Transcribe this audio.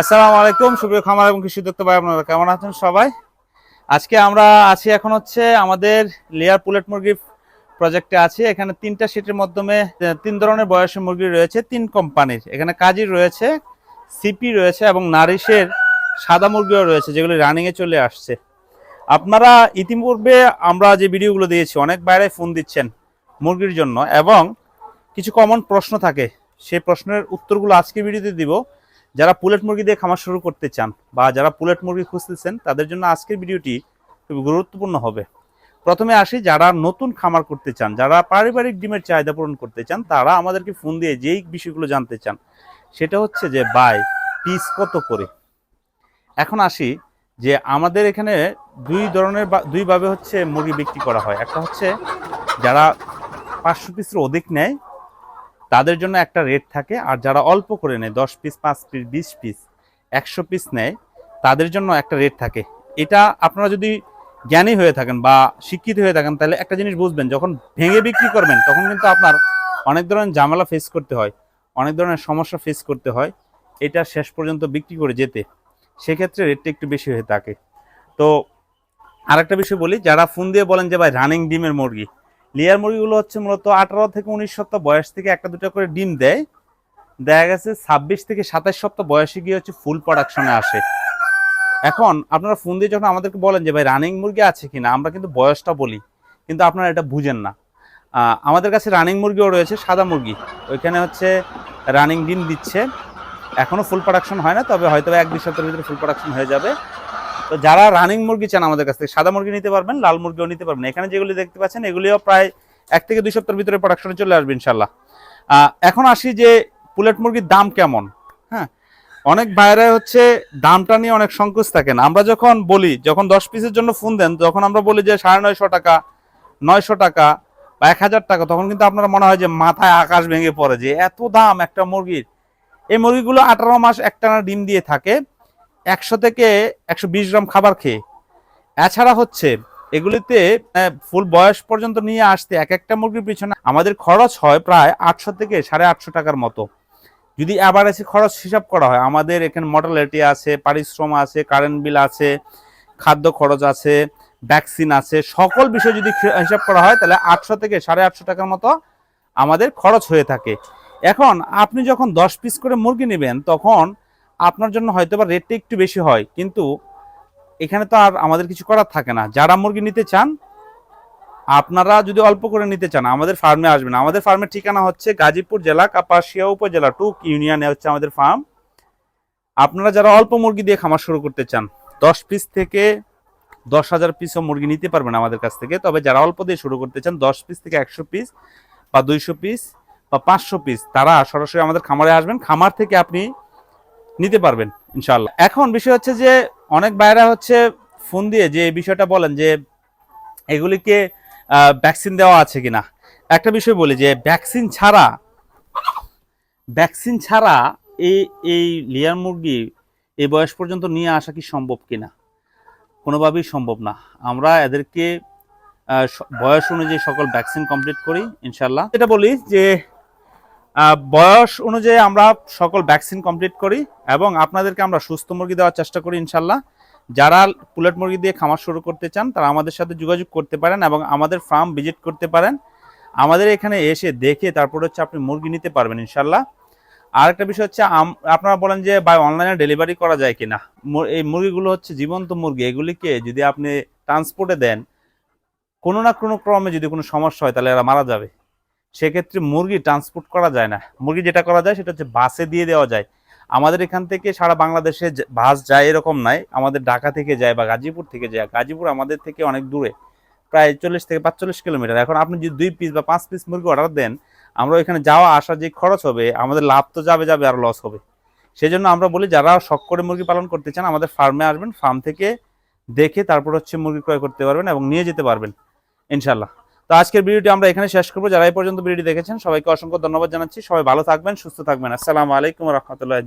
আসসালামু আলাইকুম, সুপ্রিয় খামার এবং কৃষি দত্ত ভাই, আপনারা কেমন আছেন সবাই? আজকে আমরা আছি এখন হচ্ছে আমাদের লেয়ার পুলেট মুরগি প্রজেক্টে আছি। এখানে তিনটা সিটের মাধ্যমে, তিন ধরনের বয়সের মুরগি রয়েছে, তিন কোম্পানির এখানে কাজী রয়েছে সিপি রয়েছে এবং নারিশের সাদা মুরগিও রয়েছে, যেগুলি রানিংয়ে চলে আসছে। আপনারা ইতিপূর্বে আমরা যে ভিডিওগুলো দিয়েছি, অনেক বাইরে ফোন দিচ্ছেন মুরগির জন্য এবং কিছু কমন প্রশ্ন থাকে। সেই প্রশ্নের উত্তরগুলো আজকে ভিডিওতে দিব। যারা পুলেট মুরগি দিয়ে খামার শুরু করতে চান বা যারা পুলেট মুরগি খুঁজতেছেন, তাদের জন্য আজকের ভিডিওটি খুবই গুরুত্বপূর্ণ হবে। প্রথমে আসি, যারা নতুন খামার করতে চান, যারা পারিবারিক ডিমের চাহিদা পূরণ করতে চান, তারা আমাদেরকে ফোন দিয়ে যেই বিষয়গুলো জানতে চান, সেটা হচ্ছে যে, বাই, পিস কত করে? এখন আসি যে, আমাদের এখানে দুই ধরনের দুইভাবে হচ্ছে মুরগি বিক্রি করা হয়। একটা হচ্ছে যারা পাঁচশো পিসের অধিক নেয় তাদের জন্য একটা রেট থাকে। আর যারা অল্প করে নেয়, দশ পিস পাঁচ পিস বিশ পিস একশো পিস নেয়, তাদের জন্য একটা রেট থাকে। এটা আপনারা যদি জ্ঞানী হয়ে থাকেন বা শিক্ষিত হয়ে থাকেন, তাহলে একটা জিনিস বুঝবেন, যখন ভেঙে বিক্রি করবেন, তখন কিন্তু আপনার অনেক ধরনের ঝামেলা ফেস করতে হয়, অনেক ধরনের সমস্যা ফেস করতে হয়। এটা শেষ পর্যন্ত বিক্রি করে যেতে। সেক্ষেত্রে রেটটা একটু বেশি হয়ে থাকে। তো আরেকটা বিষয় বলি, যারা ফোন দিয়ে বলেন যে, ভাই রানিং ডিমের মুরগি। লেয়ার মুরগিগুলো হচ্ছে মূলত আঠারো থেকে উনিশ সপ্তাহ বয়স থেকে একটা দুটো করে ডিম দেয়। দেখা গেছে ছাব্বিশ থেকে সাতাশ সপ্তাহ বয়সে গিয়ে হচ্ছে ফুল প্রোডাকশনে আসে। এখন আপনারা ফোন দিয়ে যখন আমাদেরকে বলেন যে, ভাই রানিং মুরগি আছে কিনা? আমরা কিন্তু বয়সটা বলি, কিন্তু আপনারা এটা বুঝেন না। আমাদের কাছে রানিং মুরগিও রয়েছে, সাদা মুরগি। ওইখানে হচ্ছে রানিং ডিম দিচ্ছে। এখনও ফুল প্রোডাকশন হয় না, তবে হয়তো এক দুই সপ্তাহের ভিতরে ফুল প্রোডাকশন হয়ে যাবে। তো যারা রানিং মুরগি চান আমাদের কাছ থেকে, সাদা মুরগি নিতে পারবেন, লাল মুরগিও নিতে পারবেন। এখানে যেগুলি দেখতে পাচ্ছেন, এগুলিও প্রায় এক থেকে দুই সপ্তাহের ভিতরে প্রোডাকশনে চলে আসবে ইনশাল্লাহ এখন আসি যে পুলেট মুরগির দাম কেমন? হ্যাঁ অনেক বাইরে হচ্ছে দামটা নিয়ে অনেক সংকোচ থাকেন। আমরা যখন বলি, যখন দশ পিসের জন্য ফোন দেন, তখন আমরা বলি যে সাড়ে নয়শো টাকা নয়শো টাকা বা এক হাজার টাকা, তখন কিন্তু আপনার মনে হয় যে মাথায় আকাশ ভেঙে পড়ে যে এত দাম একটা মুরগির। এই মুরগিগুলো আঠারো মাস একটানা ডিম দিয়ে থাকে। একশো থেকে একশো বিশ গ্রাম খাবার খেয়ে। এছাড়া হচ্ছে এগুলিতে ফুল বয়স পর্যন্ত নিয়ে আসতে এক একটা মুরগির পিছনে আমাদের খরচ হয় প্রায় আটশো থেকে সাড়ে আটশো টাকার মতো। যদি অ্যাভারেজে খরচ হিসাব করা হয়, আমাদের এখানে মর্টালিটি আছে, পারিশ্রম আছে কারেন্ট বিল আছে, খাদ্য খরচ আছে ভ্যাকসিন আছে, সকল বিষয় যদি হিসাব করা হয়, তাহলে আটশো থেকে সাড়ে আটশো টাকার মতো আমাদের খরচ হয়ে থাকে। এখন আপনি যখন দশ পিস করে মুরগি নেবেন, তখন আপনার জন্য হয়তো বা রেটটা একটু বেশি হয়, কিন্তু এখানে তো আর আমাদের কিছু করার থাকে না। যারা মুরগি নিতে চান, আপনারা যদি অল্প করে নিতে চান, আমাদের ফার্মে আসবেন। আমাদের ফার্মের ঠিকানা হচ্ছে গাজীপুর জেলা, কাপাসিয়া উপজেলা টুক ইউনিয়নে হচ্ছে আমাদের ফার্ম আপনারা যারা অল্প মুরগি দিয়ে খামার শুরু করতে চান, দশ পিস থেকে দশ হাজার পিসও মুরগি নিতে পারবেন আমাদের কাছ থেকে। তবে যারা অল্প দিয়ে শুরু করতে চান, দশ পিস থেকে একশো পিস বা দুইশো পিস বা পাঁচশো পিস তারা সরাসরি আমাদের খামারে আসবেন। খামার থেকে আপনি নিতে পারবেন ইনশাল্লাহ এখন বিষয় হচ্ছে যে, অনেক বাইরা হচ্ছে ফোন দিয়ে যে বিষয়টা বলেন যে, এগুলিকে ভ্যাকসিন দেওয়া আছে কিনা। একটা বিষয় বলি যে ভ্যাকসিন ছাড়া ভ্যাকসিন ছাড়া এই এই লেয়ার মুরগি এই বয়স পর্যন্ত নিয়ে আসা কি সম্ভব কিনা? কোনোভাবেই সম্ভব না। আমরা এদেরকে বয়স অনুযায়ী সকল ভ্যাকসিন কমপ্লিট করি ইনশাল্লাহ এটা বলি যে বয়স অনুযায়ী আমরা সকল ভ্যাকসিন কমপ্লিট করি এবং আপনাদেরকে আমরা সুস্থ মুরগি দেওয়ার চেষ্টা করি, ইনশাল্লাহ। যারা পুলেট মুরগি দিয়ে খামার শুরু করতে চান, তারা আমাদের সাথে যোগাযোগ করতে পারেন এবং আমাদের ফার্ম ভিজিট করতে পারেন। আমাদের এখানে এসে দেখে তারপর হচ্ছে আপনি মুরগি নিতে পারবেন, ইনশাল্লাহ। আর একটা বিষয় হচ্ছে আপনারা বলেন যে বাই অনলাইনে ডেলিভারি করা যায় কিনা? এই মুরগিগুলো হচ্ছে জীবন্ত মুরগি, এগুলিকে যদি আপনি ট্রান্সপোর্টে দেন, কোনো না কোনো ক্রমে যদি কোনো সমস্যা হয়, তাহলে এরা মারা যাবে। সেক্ষেত্রে মুরগি ট্রান্সপোর্ট করা যায় না। মুরগি যেটা করা যায় সেটা হচ্ছে বাসে দিয়ে দেওয়া যায়। আমাদের এখান থেকে সারা বাংলাদেশে বাস যায় এরকম নাই আমাদের ঢাকা থেকে যায় বা গাজীপুর থেকে যায়। গাজীপুর আমাদের থেকে অনেক দূরে। প্রায় চল্লিশ থেকে পাঁচচল্লিশ কিলোমিটার। এখন আপনি যদি দুই পিস বা পাঁচ পিস মুরগি অর্ডার দেন, আমরা ওইখানে যাওয়া আসা যে খরচ হবে, আমাদের লাভ তো যাবে যাবে আর লস হবে। সেই জন্য আমরা বলি, যারা শখ করে মুরগি পালন করতে চান, আমাদের ফার্মে আসবেন। ফার্ম থেকে দেখে তারপর হচ্ছে মুরগি ক্রয় করতে পারবেন এবং নিয়ে যেতে পারবেন। ইনশাল্লাহ তো আজকের ভিডিওটি আমরা এখানে শেষ করব। যারা এই পর্যন্ত ভিডিওটি দেখেছেন, সবাইকে অসংখ্য ধন্যবাদ জানাচ্ছি। সবাই ভালো থাকবেন, সুস্থ থাকবেন। আসসালামু আলাইকুম রহমতুল্লাহ